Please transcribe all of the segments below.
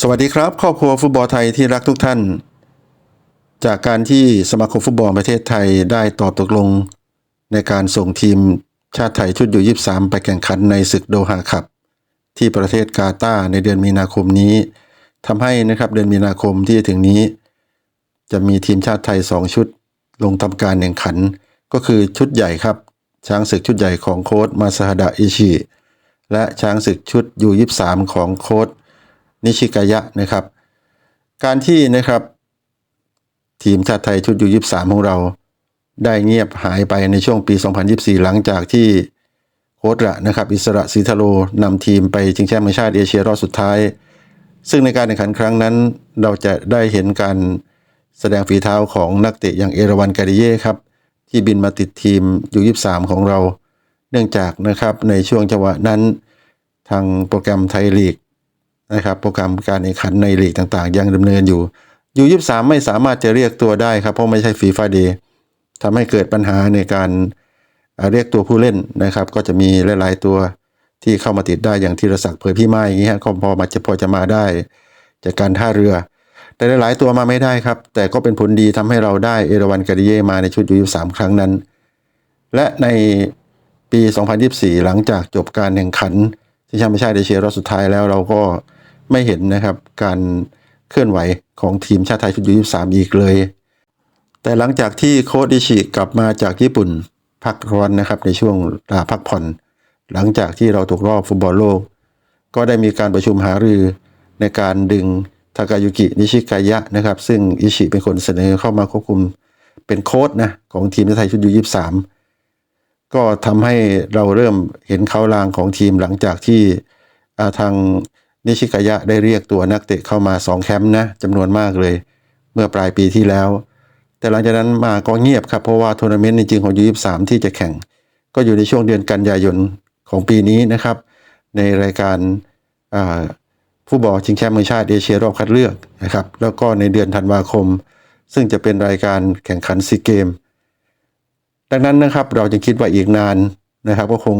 สวัสดีครับ ครอบครัวฟุตบอลไทยที่รักทุกท่าน จากการที่สมาคมฟุตบอลประเทศไทยได้ตอบตกลง ในการส่งทีมชาติไทยชุดอยู่23 ไปแข่งขันในศึกโดฮาคัพที่ประเทศกาตาร์ในเดือนมีนาคมนี้ทำให้นะครับเดือนมีนาคมที่จะถึงนี้ จะมีทีมชาติไทย 2 ชุดลงทำการแข่งขัน ก็คือชุดใหญ่ครับ ช้างศึกชุดใหญ่ของโค้ชมาซาฮดะอิชิและช้างศึกชุดยู23ของโค้ช นิชิกายะนะครับ การที่นะครับ ทีมชาติไทยชุดยู23ของเรา ได้เงียบหายไปในช่วงปี 2024 หลังจากที่โค้ชระนะครับ อิสระศรีทะโลนำทีมไปชิงแชมป์แห่ชาติเอเชียรอบสุดท้าย ซึ่งในการแข่งขันครั้งนั้น เราจะได้เห็นการแสดงฝีเท้าของนักเตะอย่างเอราวันการิเย่ครับ ที่บินมาติดทีมยู23ของเรา เนื่องจากนะครับในช่วงจังหวะนั้น ทางโปรแกรมไทยลีก นะครับ โปรแกรมการแข่งขันในลีกต่างๆ ยังดำเนินอยู่ยู23ไม่สามารถจะเรียกตัวได้ครับเพราะไม่ใช่ฟีฟ่าเดย์ทำให้เกิดปัญหาในการเรียกตัวผู้เล่นนะครับ ก็จะมีหลายๆตัวที่เข้ามาติดได้อย่างธีรศักดิ์เผยพี่ไม้อย่างนี้ฮะก็พอมาจะพอจะมาได้ จากการท่าเรือ แต่หลายๆตัวมาไม่ได้ครับ แต่ก็เป็นผลดีทำให้เราได้เอราวันการิเยมาในชุดยู23ครั้งนั้น และในปี 2024 หลังจากจบการแข่งขันที่แชมป์ชาติเอเชียรอบสุดท้ายแล้วเราก็ ไม่เห็นนะครับ การเคลื่อนไหวของทีมชาติไทยชุดยู23อีกเลย แต่หลังจากที่โค้ชอิชิกลับมาจากญี่ปุ่นพักร้อนนะครับในช่วงลาพักผ่อน หลังจากที่เราตกรอบฟุตบอลโลก ก็ได้มีการประชุมหารือในการดึงทากายุกินิชิกายะนะครับ ซึ่งอิชิเป็นคนเสนอเข้ามาควบคุมเป็นโค้ชนะของทีมชาติไทยชุดยู23ก็ทำให้เราเริ่มเห็นเขาลางของทีมหลังจากที่ทาง นิชิกายะได้เรียกตัวนักเตะเข้ามา 2 แคมป์นะจำนวนมากเลย เมื่อปลายปีที่แล้ว แต่หลังจากนั้นมาก็เงียบครับเพราะว่าทัวร์นาเมนต์จริงๆของยู23ที่จะแข่ง ก็อยู่ในช่วงเดือนกันยายนของปีนี้นะครับ ในรายการฟุตบอลชิงแชมป์เมืองชาติเอเชียรอบคัดเลือกนะครับ แล้วก็ในเดือนธันวาคม ซึ่งจะเป็นรายการแข่งขันซีเกม ดังนั้นนะครับเราจะคิดว่าอีกนานนะครับ ก็คง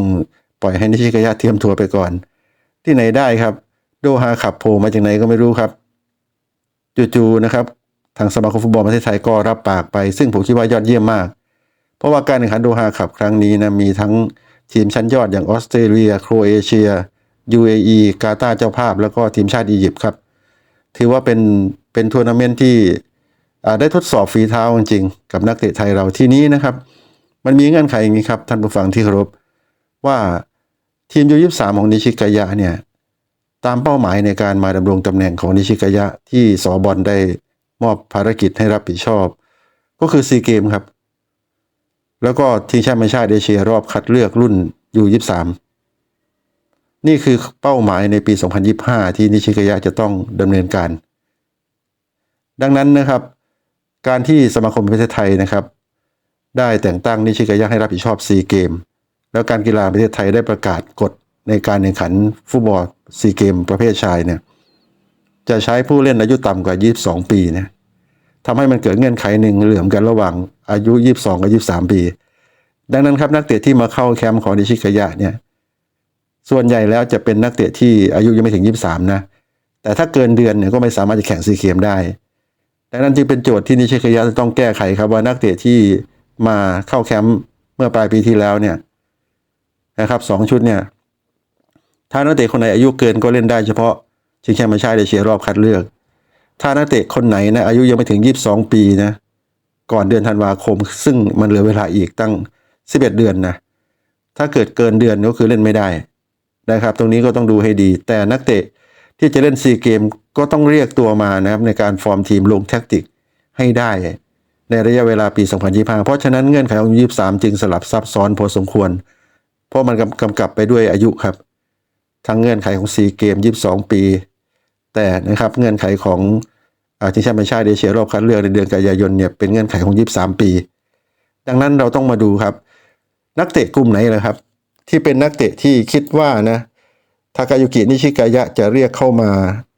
ปล่อยให้นิชิกายะเทียมทัวร์ไปก่อน ที่ไหนได้ครับ โดฮาขับโผล่มาจากไหนก็ไม่รู้ครับจู่ๆนะครับ ทางสมาคมฟุตบอลประเทศไทยก็รับปากไป ซึ่งผมคิดว่ายอดเยี่ยมมาก เพราะว่าการแข่งขันโดฮาขับครั้งนี้นะมีทั้งทีมชั้นยอดอย่างออสเตรเลีย โครเอเชีย UAE กาตาร์เจ้าภาพ แล้วก็ทีมชาติอียิปต์ครับ ถือว่าเป็นเป็นทัวร์นาเมนต์ที่ได้ทดสอบฝีเท้าจริงๆกับนักเตะไทยเราที่นี้นะครับ มันมีเงื่อนไขอย่างนี้ครับ ท่านผู้ฟังที่เคารพว่าทีมยูยี่สามของนิชิกายะเนี่ย ตามเป้าหมายในการมาดำรงตำแหน่งของนิชิกายะที่สอบอลได้มอบภารกิจให้รับผิดชอบ ก็คือซีเกมครับ แล้วก็ทีมชาติม่ชาติเอเชียรอบคัดเลือกรุ่นยูยี่สามนี่คือเป้าหมายในปี 2025 ที่นิชิกายะจะต้องดำเนินการ ดังนั้นนะครับ การที่สมาคมประเทศไทยนะครับ ได้แต่งตั้งนิชิกายะให้รับผิดชอบซีเกมแล้วการกีฬาประเทศไทยได้ประกาศกฎ ในการแข่งขันฟุตบอลซีเกมประเภทชายเนี่ยจะใช้ผู้เล่นอายุต่ำกว่า 22 ปีเนี่ยทำให้มันเกิดเงื่อนไขหนึ่งเหลื่อมกันระหว่างอายุ 22 กับ 23 ปี ดังนั้นครับนักเตะที่มาเข้าแคมป์ของนิชิกายะเนี่ยส่วนใหญ่แล้วจะเป็นนักเตะที่อายุยังไม่ถึง 23 นะ แต่ถ้าเกินเดือนเนี่ยก็ไม่สามารถจะแข่งซีเกมได้ดังนั้นจึงเป็นโจทย์ที่นิชิกายะจะต้องแก้ไขครับว่านักเตะที่มาเข้าแคมป์เมื่อปลายปีที่แล้วเนี่ยนะครับสองชุดเนี่ย ถ้านักเตะคนไหนอายุเกินก็เล่นได้เฉพาะชิงแชมป์เอเชียเอเชียรอบคัดเลือก ถ้านักเตะคนไหนนะอายุยังไม่ถึง 22 ปีนะก่อนเดือนธันวาคม ซึ่งมันเหลือเวลาอีกตั้ง 11 เดือนนะถ้าเกิดเกินเดือนก็คือเล่นไม่ได้นะครับ ตรงนี้ก็ต้องดูให้ดี แต่นักเตะที่จะเล่นซีเกมก็ต้องเรียกตัวมานะครับในการฟอร์มทีมลงแท็กติกให้ได้ ในระยะเวลาปี 2025 เพราะฉะนั้นเงื่อนไขของ 23 จึงสลับซับซ้อนพอสมควร เพราะมันกำกำกับไปด้วยอายุครับ ทั้งเงื่อนไขของซีเกม22ปี แต่นะครับเงื่อนไขของอาชิงแชมป์แห่งชาติเอเชียรอบคัดเลือกในเดือนกันยายนเนี่ยเป็นเงื่อนไขของ23ปี ดังนั้นเราต้องมาดูครับ นักเตะกลุ่มไหนเลยครับ ที่เป็นนักเตะที่คิดว่านะทากายุกินิชิกายะจะเรียกเข้ามา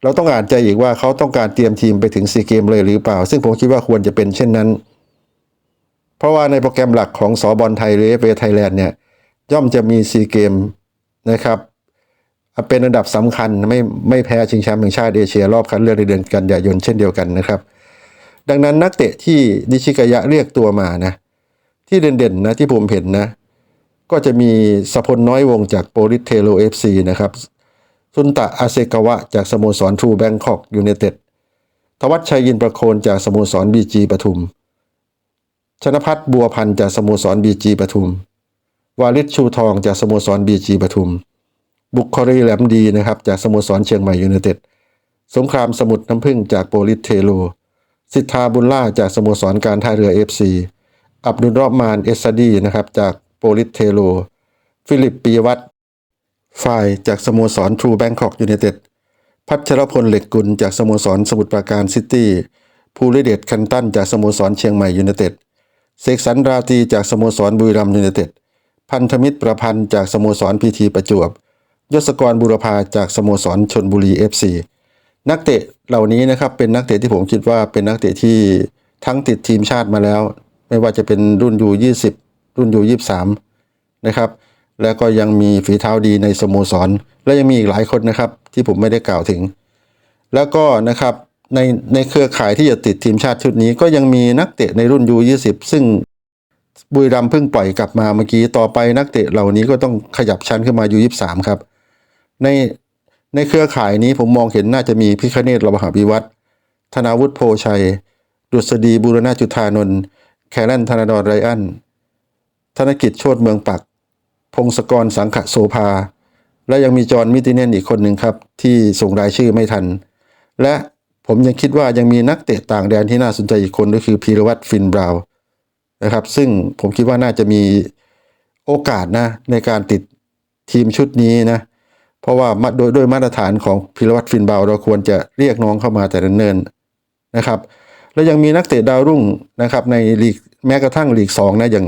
เราต้องอ่านใจอีกว่าเขาต้องการเตรียมทีมไปถึงซีเกมเลยหรือเปล่า ซึ่งผมคิดว่าควรจะเป็นเช่นนั้น เพราะว่าในโปรแกรมหลักของสอบอลไทยหรือเอฟเอไทยแลนด์เนี่ยย่อมจะมีซีเกมนะครับ เป็นอันดับสำคัญไม่ไม่แพ้ชิงแชมป์แห่งชาติเอเชียรอบคัดเลือกในเดือนกันยายนเช่นเดียวกันนะครับ ดังนั้นนักเตะที่นิชิกายะเรียกตัวมานะที่เด่นๆนะที่ผมเห็นนะ ก็จะมีสพลน้อยวงจากโปลิสเทโลเอฟซีนะครับซุนตะอาเซกาวะจากสโมสรทรูแบงคอกยูเนเต็ดทวัชชัยยินประโคนจากสโมสรบีจีปทุม ชนพัฒน์บัวพันธ์จากสโมสรบีจีปทุม วาลิศชูทองจากสโมสรบีจีปทุม บุคครีแหลมดีนะครับจากสโมสรเชียงใหม่ยูไนเต็ด สงครามสมุทรน้ำพึ่งจากโปลิสเทโล สิทธาบุญล่าจากสโมสรการท่าเรือเอฟซีอับดุลรอบมานเอสซาดีนะครับจากโปลิสเทโล ฟิลิปปีวัฒน์ฝ่ายจากสโมสรทรูแบงคอกยูไนเต็ด พัชรพลเหล็กกุลจากสโมสรสมุทรปราการซิตี้ ภูริเดชคันตันจากสโมสรเชียงใหม่ยูไนเต็ด เสกสรรราตีจากสโมสรบุรีรัมย์ยูไนเต็ด พันธมิตรประพันธ์จากสโมสรพีทีประจวบ ยศกรบุรพาจากสโมสรชนบุรีเอฟซีนักเตะเหล่านี้นะครับเป็นนักเตะที่ผมคิดว่าเป็นนักเตะที่ทั้งติดทีมชาติมาแล้ว ไม่ว่าจะเป็นรุ่นยู20 รุ่นยู23 นะครับ แล้วก็ยังมีฝีเท้าดีในสโมสร และยังมีอีกหลายคนนะครับที่ผมไม่ได้กล่าวถึง แล้วก็นะครับในในเครือข่ายที่จะติดทีมชาติชุดนี้ ก็ยังมีนักเตะในรุ่นยู20 ซึ่งบุรีรัมเพิ่งปล่อยกลับมาเมื่อกี้ต่อไปนักเตะเหล่านี้ก็ต้องขยับชั้นขึ้นมายู่ยี่สามครับ ในในเครือข่ายนี้ผมมองเห็นน่าจะมีพิคเนตระหาวิวัฒธนาวุฒิโพชัย ดุษฎีบูรณาจุธานนท์แคลนธนาดอนไรอัน ธนกิจโชตเมืองปัก พงศกรสังขโสภา และยังมีจอห์นมิติเนนอีกคนหนึ่งครับ ที่ส่งรายชื่อไม่ทัน และผมยังคิดว่ายังมีนักเตะต่างแดนที่น่าสนใจอีกคนก็คือพีรวัตรฟินบราวน์นะครับ ซึ่งผมคิดว่าน่าจะมีโอกาสนะในการติดทีมชุดนี้นะ เพราะว่ามาโดยโดยมาตรฐานของพิรวัตรฟินเบา เราควรจะเรียกน้องเข้ามาแต่เนิ่นๆนะครับ แล้วยังมีนักเตะดาวรุ่งนะครับในลีกแม้กระทั่งลีกสองนะอย่าง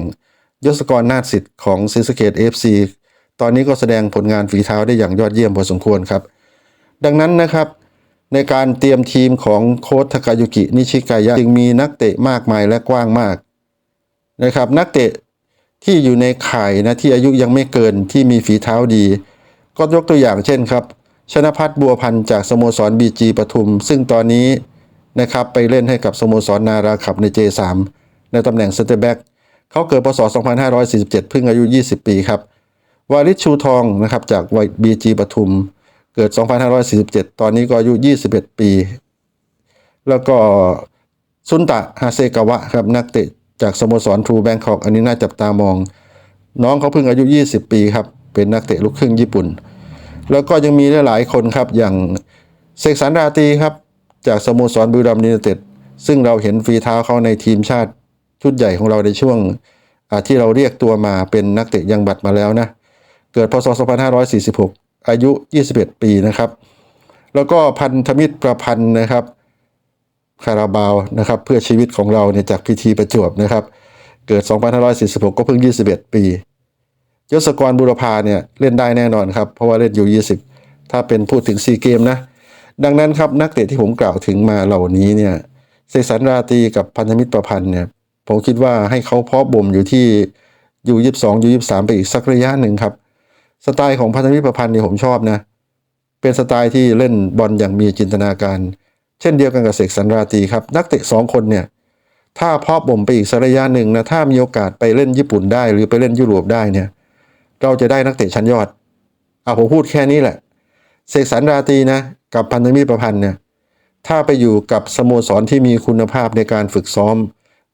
ยศกรนาฏสิทธิ์ของซีสเกตเอฟซีตอนนี้ก็แสดงผลงานฝีเท้าได้อย่างยอดเยี่ยมพอสมควรครับ ดังนั้นนะครับในการเตรียมทีมของโค้ชทากายุกิ นิชิกายะจึงมีนักเตะมากมายและกว้างมากนะครับ นักเตะที่อยู่ในข่ายนะที่อายุยังไม่เกินที่มีฝีเท้าดี ก็ยกตัวอย่างเช่นครับ ชนะพัฒน์บัวพันธ์จากสโมสรบีจีปทุม ซึ่งตอนนี้นะครับไปเล่นให้กับสโมสรนาราขับใน J3 ในตำแหน่งเซนเตอร์แบ็กเขาเกิดพศ 2547 เพิ่งอายุ 20 ปีครับ วาริชชูทองนะครับจากบีจีปทุม เกิด 2547 ตอนนี้ก็อายุ 21 ปี แล้วก็ซุนตะฮาเซกาวะครับนักเตะจากสโมสรทรูแบงคอกอันนี้น่าจับตามอง น้องเขาเพิ่งอายุ 20 ปีครับ เป็นนักเตะลูกครึ่งญี่ปุ่น แล้วก็ยังมีหลายๆคนครับอย่างเสกสรรราตีครับ จากสโมสรบุรีรัมย์ยูไนเต็ดซึ่งเราเห็นฝีเท้าเขาในทีมชาติชุดใหญ่ของเราในช่วงที่เราเรียกตัวมาเป็นนักเตะยังบัตรมาแล้วนะ เกิดพศ 2546 อายุ 21 ปีนะครับ แล้วก็พันธมิตรประพันธ์นะครับคาราบาวนะครับ เพื่อชีวิตของเราเนี่ยจากพิธีประจวบนะครับ เกิด 2546 ก็เพิ่ง 21 ปี ยศกรบุรพาเนี่ยเล่นได้แน่นอนครับ เพราะว่าเล่นอยู่20 ถ้าเป็นพูดถึงซีเกมนะ ดังนั้นครับนักเตะที่ผมกล่าวถึงมาเหล่านี้เนี่ยเสกสรรราตีกับพันธมิตรประพันธ์เนี่ยผมคิดว่าให้เขาเพาะบ่มอยู่ที่อยู่22อยู่23ไปอีกสักระยะหนึ่งครับ สไตล์ของพันธมิตรประพันธ์เนี่ยผมชอบนะ เป็นสไตล์ที่เล่นบอลอย่างมีจินตนาการ เช่นเดียวกันกับเสกสรรราตีครับ นักเตะสองคนเนี่ยถ้าเพาะบ่มไปอีกสักระยะหนึ่งนะถ้ามีโอกาสไปเล่นญี่ปุ่นได้ หรือไปเล่นยุโรปได้เนี่ย เราจะได้นักเตะชั้นยอดเอะผมพูดแค่นี้แหละ เสกสรรราตีนะ กับพันธมิตรประพันธ์เนี่ยถ้าไปอยู่กับสโมสรที่มีคุณภาพในการฝึกซ้อม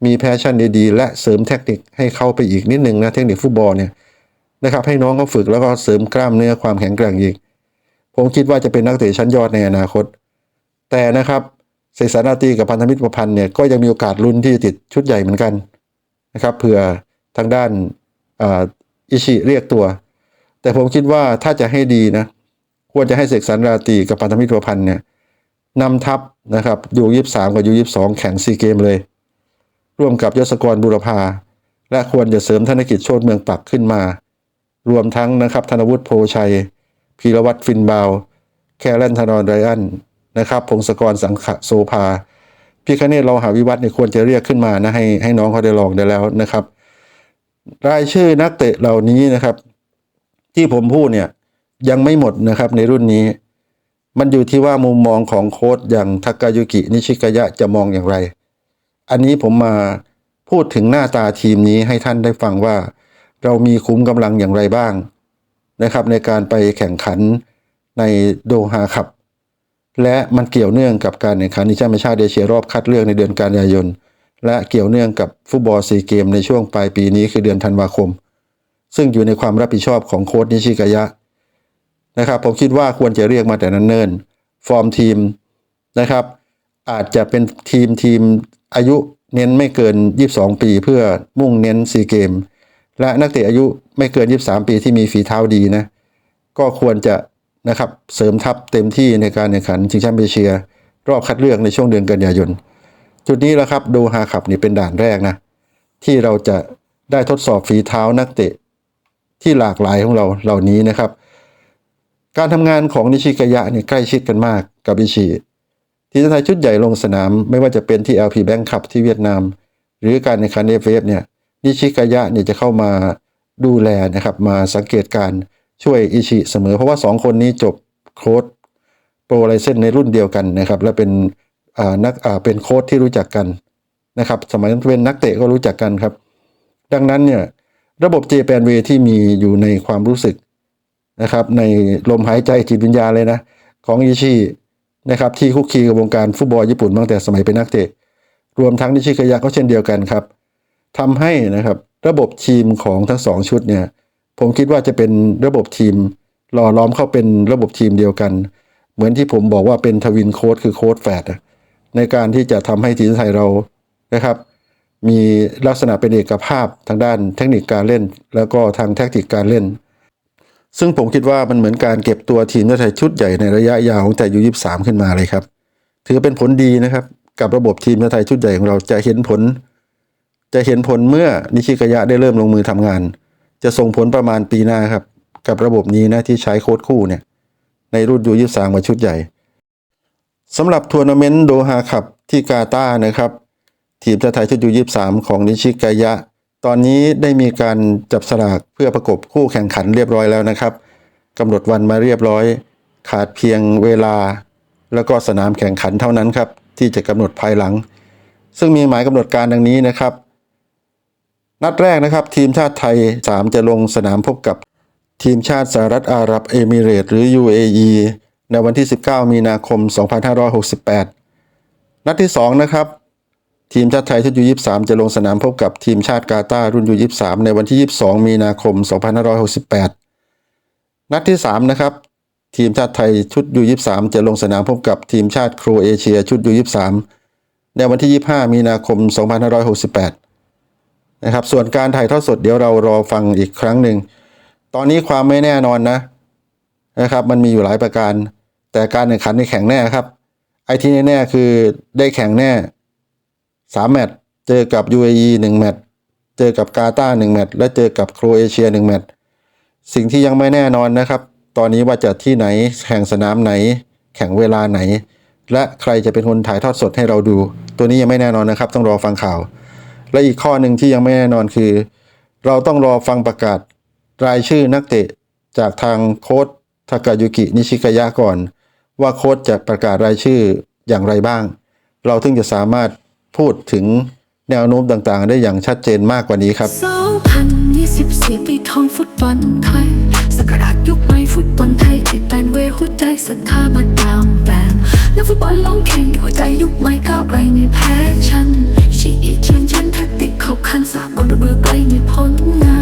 มีแพชชั่นดีๆ และเสริมเทคนิคให้เข้าไปอีกนิดหนึ่งนะเทคนิคฟุตบอลเนี่ยนะครับให้น้องเขาฝึกแล้วก็เสริมกล้ามเนื้อความแข็งแกร่งอีก ผมคิดว่าจะเป็นนักเตะชั้นยอดในอนาคต แต่นะครับเสกสรรราตีกับพันธมิตรประพันธ์เนี่ยก็ยังมีโอกาสลุ้นที่จะติดชุดใหญ่เหมือนกันนะครับเผื่อทางด้าน อิชิเรียกตัว แต่ผมคิดว่าถ้าจะให้ดีนะ ควรจะให้เสกสรรราตีกับพันธมิตรพันธ์เนี่ยนำทัพนะครับยูยี่สามกับยูยี่สองแข่งซีเกมเลย ร่วมกับยศกรบุรพา และควรจะเสริมธนกิจโชติเมืองปักขึ้นมา รวมทั้งนะครับธนวุฒิโพชัย พีรวัตรฟินบาว แคลนธนรไรอันนะครับพงศกรสังขโสภาพี่คเนศเราหาวิวัฒน์เนี่ยควรจะเรียกขึ้นมานะให้ให้น้องเขาได้ลองได้แล้วนะครับ รายชื่อนักเตะเหล่านี้นะครับ ที่ผมพูดเนี่ยยังไม่หมดนะครับในรุ่นนี้ มันอยู่ที่ว่ามุมมองของโค้ชอย่างทากายุกินิชิกายะจะมองอย่างไร อันนี้ผมมาพูดถึงหน้าตาทีมนี้ให้ท่านได้ฟังว่า เรามีคุ้มกำลังอย่างไรบ้างนะครับ ในการไปแข่งขันในโดฮาคับและมันเกี่ยวเนื่องกับการแข่งขันชิงแชมป์ชาติเอเชียรอบคัดเลือกในเดือนกันยายน และเกี่ยวเนื่องกับฟุตบอลซีเกมในช่วงปลายปีนี้คือเดือนธันวาคม ซึ่งอยู่ในความรับผิดชอบของโค้ชนิชิกายะนะครับผมคิดว่าควรจะเรียกมาแต่นั้นเนิ่นฟอร์มทีมนะครับ อาจจะเป็นทีมทีมอายุเน้นไม่เกิน 22 ปีเพื่อมุ่งเน้นซีเกม และนักเตะอายุไม่เกิน 23 ปีที่มีฝีเท้าดีนะ ก็ควรจะนะครับเสริมทัพเต็มที่ในการแข่งขันชิงแชมป์เอเชีย รอบคัดเลือกในช่วงเดือนกันยายน จุดนี้แหละครับโดฮาขับนี่เป็นด่านแรกนะ ที่เราจะได้ทดสอบฝีเท้านักเตะ ที่หลากหลายของเราเหล่านี้นะครับ การทำงานของนิชิกายะเนี่ยใกล้ชิดกันมากกับอิชิทีมไทยชุดใหญ่ลงสนาม ไม่ว่าจะเป็นที่ LP Bank Cup ที่เวียดนาม หรือการแข่งขันเอฟเอฟเนี่ยนิชิกายะเนี่ยจะเข้ามาดูแลนะครับ มาสังเกตการช่วยอิชิเสมอ เพราะว่า 2 คนนี้จบโค้ดโปรไลเซนในรุ่นเดียวกันนะครับ และเป็น นักเป็นโค้ดที่รู้จักกันนะครับ สมัยเป็นนักเตะก็รู้จักกันครับ ดังนั้นเนี่ยระบบ j p a n w a y ที่มีอยู่ในความรู้สึกนะครับ ในลมหายใจจิตวิญญาณเลยนะ ของอิชินะครับที่คุกคีกับวงการฟุตบอลญี่ปุ่นตั้งแต่สมัยเป็นนักเตะ รวมทั้งนิชิกายะก็เช่นเดียวกันครับทำให้นะครับระบบทีมของทั้งสองชุดเนี่ยผมคิดว่าจะเป็นระบบทีมหล่อล้อมเข้าเป็นระบบทีมเดียวกัน เหมือนที่ผมบอกว่าเป็นทวินโค้ดคือโค้ดแฝดอะ ในการที่จะทำให้ทีมไทยเรานะครับ มีลักษณะเป็นเอกภาพทางด้านเทคนิคการเล่น แล้วก็ทางแทคติกการเล่น ซึ่งผมคิดว่ามันเหมือนการเก็บตัวทีมชาติไทยชุดใหญ่ในระยะยาวของแต่ยูยี่สามขึ้นมาเลยครับ ถือเป็นผลดีนะครับ กับระบบทีมชาติไทยชุดใหญ่ของเราจะเห็นผล จะเห็นผลเมื่อนิชิกายะได้เริ่มลงมือทำงาน จะส่งผลประมาณปีหน้าครับ กับระบบนี้นะที่ใช้โค้ดคู่เนี่ยในรุ่นยูยี่สามกับชุดใหญ่ สำหรับทัวร์นาเมนต์โดฮาคับที่กาตาร์นะครับ ทีมชาติไทยชุดยูยี่สามของนิชิกายะ ตอนนี้ได้มีการจับสลากเพื่อประกบคู่แข่งขันเรียบร้อยแล้วนะครับกำหนดวันมาเรียบร้อย ขาดเพียงเวลา แล้วก็สนามแข่งขันเท่านั้นครับ ที่จะกำหนดภายหลัง ซึ่งมีหมายกำหนดการดังนี้นะครับ นัดแรกนะครับ ทีมชาติไทย 3 จะลงสนามพบกับทีมชาติสหรัฐอาหรับเอมิเรตส์หรือ UAE ในวันที่ 19 มีนาคม 2568 นัดที่ 2 นะครับ ทีมชาติไทยชุดยู23 จะลงสนามพบกับทีมชาติกาตาร์รุ่นยู23 ในวันที่ 22 มีนาคม 2568 นัดที่ 3 นะครับ ทีมชาติไทยชุดยู23 จะลงสนามพบกับทีมชาติโครเอเชียชุดยู23 ในวันที่ 25 มีนาคม 2568 นะครับ ส่วนการถ่ายทอดสดเดี๋ยวเรารอฟังอีกครั้งหนึ่ง ตอนนี้ความไม่แน่นอนนะนะครับ มันมีอยู่หลายประการ แต่การแข่งขันในแข่งแน่ครับ ไอ้ที่แน่ๆคือได้แข่งแน่สามแมตช์เจอกับ UAE หนึ่งแมตช์เจอกับกาตาร์หนึ่งแมตช์และเจอกับโครเอเชียหนึ่งแมตช์สิ่งที่ยังไม่แน่นอนนะครับ ตอนนี้ว่าจะที่ไหนแข่งสนามไหน แข่งเวลาไหน และใครจะเป็นคนถ่ายทอดสดให้เราดู ตัวนี้ยังไม่แน่นอนนะครับ ต้องรอฟังข่าว และอีกข้อหนึ่งที่ยังไม่แน่นอนคือ เราต้องรอฟังประกาศรายชื่อนักเตะจากทางโค้ชทากายุกินิชิกายะก่อน ว่าโค้ชจะประกาศรายชื่ออย่างไรบ้าง เราถึงจะสามารถพูดถึงแนวโน้มต่างๆ ได้อย่างชัดเจนมากกว่านี้ครับ 2024 ปีทองฟุตบอลไทยสกราชยุคใหม่ฟุตบอลไทยที่แปลงเวหัวใจศรัทธามาตามแปลงนักฟุตบอลลงแข่งหัวใจยุคใหม่ก้าวไกลในแพ้ชันชีอีเชียนชันแทักติกเข้าขั้นสากลระเบือไกลในผลงาน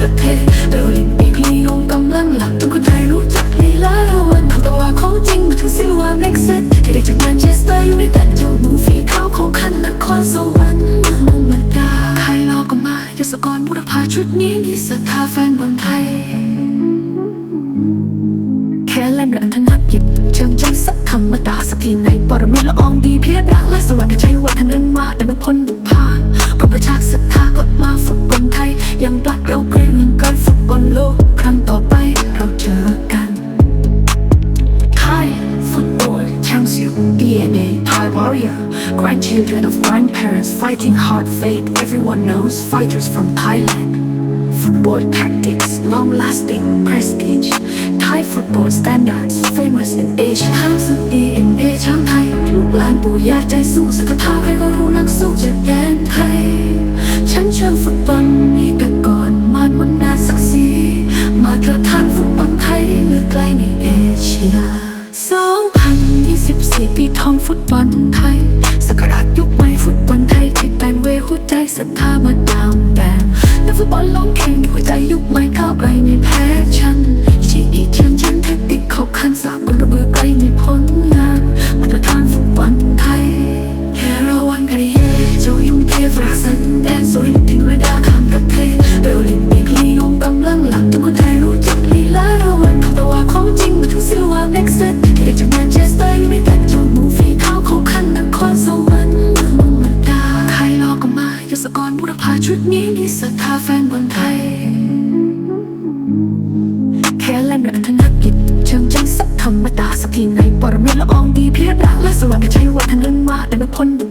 ประเทศเดอลิมปิกลียงกำลังหลักทุกคนไทยรู้จักลีลาเราวันของตัวของจริงมาถึงซิลวาเม็กซิสที่ได้จากแมนเชสเตอร์ยูไนเต็ดเจ้ามือฝีเท้าของขันนครสวรรค์มุงมันดาใครรอก็มายศกรบุรพาชุดนี้มีศรัทธาแฟนบอลไทยแค่เล่นเรื่องถนัดหยิบเชิงใจสักคำมาด่าสักทีไหนปรมีละอองดีเพียรดักและสวัสดิ์ใช้วัฒนันมาแต่เป็นคน fighting hard fate everyone knows fighters from Thailand Football tactics, long lasting prestige Thai football standards, famous in Asia ห้ามสุด DNA ช้างไทยลูกหลานปู่ย่าใจสู้สักทาใครก็รู้นักสู้จากแดนไทย ฉันเชื่อฟุตบอลนี้แต่ก่อนมาดมันนาศักดิ์ศรีมาตรฐานฟุตบอลไทยเหลือไกลในเอเชีย2024 ปีทองฟุตบอลไทย หัวใจศรัทธามาตามแบบนักฟุตบอลลงแข่งหัวใจยุคใหม่เข้าไปไม่แพ้ กทีในปรมีละอองดีเพียรดาและสว่างใช้วัฒนนมาแต่ไม่พ้น